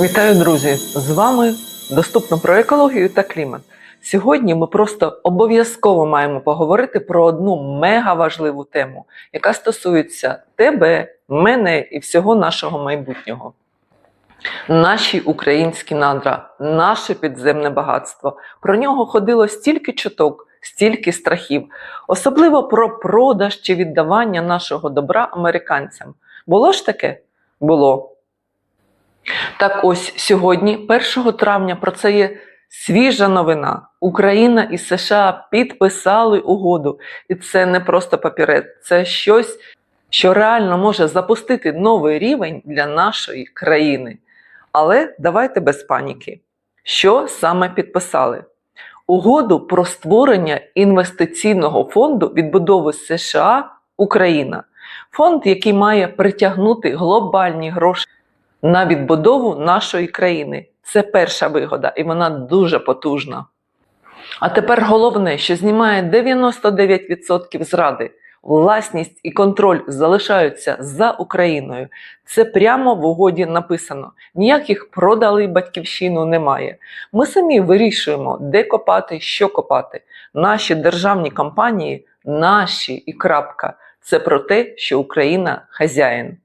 Вітаю, друзі! З вами доступно про екологію та клімат. Сьогодні ми просто обов'язково маємо поговорити про одну мега важливу тему, яка стосується тебе, мене і всього нашого майбутнього. Наші українські надра, наше підземне багатство. Про нього ходило стільки чуток, стільки страхів, особливо про продаж чи віддавання нашого добра американцям. Було ж таке? Було. Так ось сьогодні, 1 травня, про це є свіжа новина. Україна і США підписали угоду. І це не просто папірець, це щось, що реально може запустити новий рівень для нашої країни. Але давайте без паніки. Що саме підписали? Угоду про створення інвестиційного фонду відбудови США Україна. Фонд, який має притягнути глобальні гроші на відбудову нашої країни. Це перша вигода, і вона дуже потужна. А тепер головне, що знімає 99% зради. Власність і контроль залишаються за Україною. Це прямо в угоді написано. Ніяких продали батьківщину немає. Ми самі вирішуємо, де копати, що копати. Наші державні компанії, наші і крапка. Це про те, що Україна хазяїн.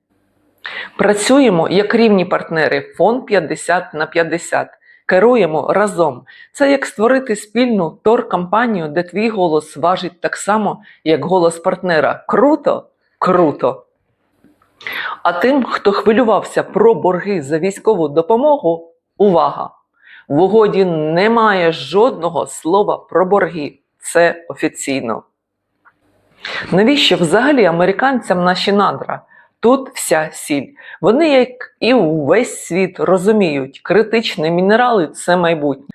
Працюємо як рівні партнери, фонд 50 на 50. Керуємо разом. Це як створити спільну тор-кампанію, де твій голос важить так само, як голос партнера. Круто? Круто! А тим, хто хвилювався про борги за військову допомогу, увага! В угоді немає жодного слова про борги. Це офіційно. Навіщо взагалі американцям наші надра? Тут вся сіль. Вони, як і увесь світ, розуміють, критичні мінерали це майбутнє.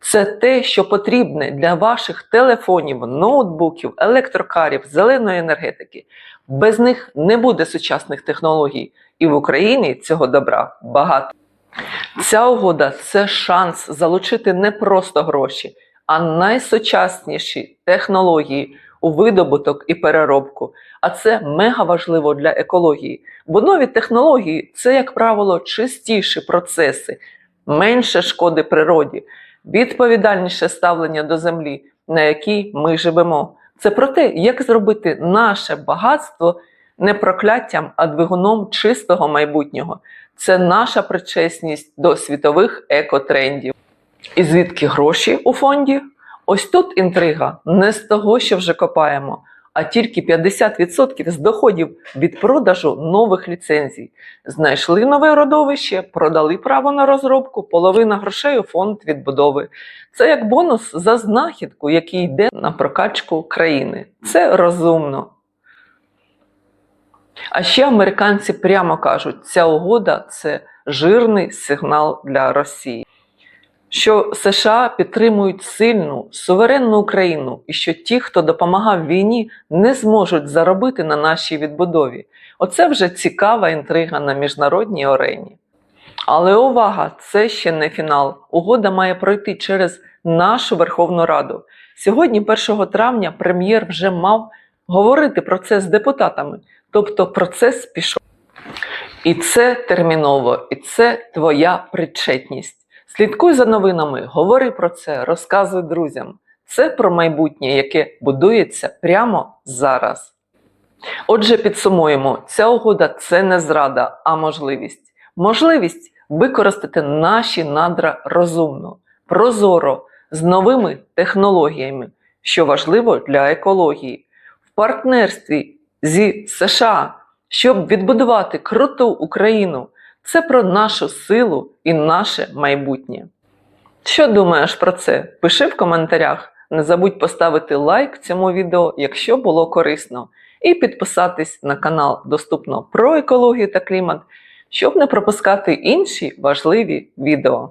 Це те, що потрібне для ваших телефонів, ноутбуків, електрокарів, зеленої енергетики. Без них не буде сучасних технологій, і в Україні цього добра багато. Ця угода це шанс залучити не просто гроші, а найсучасніші технології у видобуток і переробку. А це мега важливо для екології. Бо нові технології це, як правило, чистіші процеси, менше шкоди природі, відповідальніше ставлення до землі, на якій ми живемо. Це про те, як зробити наше багатство не прокляттям, а двигуном чистого майбутнього. Це наша причесність до світових екотрендів. І звідки гроші у фонді? Ось тут інтрига не з того, що вже копаємо, а тільки 50% з доходів від продажу нових ліцензій. Знайшли нове родовище, продали право на розробку, половина грошей у фонд відбудови. Це як бонус за знахідку, який йде на прокачку країни. Це розумно. А ще американці прямо кажуть, ця угода це жирний сигнал для Росії що США підтримують сильну суверенну Україну і що ті, хто допомагав війні, не зможуть заробити на нашій відбудові. Оце вже цікава інтрига на міжнародній арені. Але увага, це ще не фінал. Угода має пройти через нашу Верховну Раду. Сьогодні, 1 травня, прем'єр вже мав говорити про це з депутатами, тобто процес пішов. І це терміново, і це твоя причетність. Слідкуй за новинами, говори про це, розказуй друзям. Це про майбутнє, яке будується прямо зараз. Отже, підсумуємо, ця угода це не зрада, а можливість. Можливість використати наші надра розумно, прозоро, з новими технологіями, що важливо для екології, в партнерстві зі США, щоб відбудувати круту Україну. Це про нашу силу і наше майбутнє. Що думаєш про це? Пиши в коментарях. Не забудь поставити лайк цьому відео, якщо було корисно, і підписатись на канал Доступно про екологію та клімат, щоб не пропускати інші важливі відео.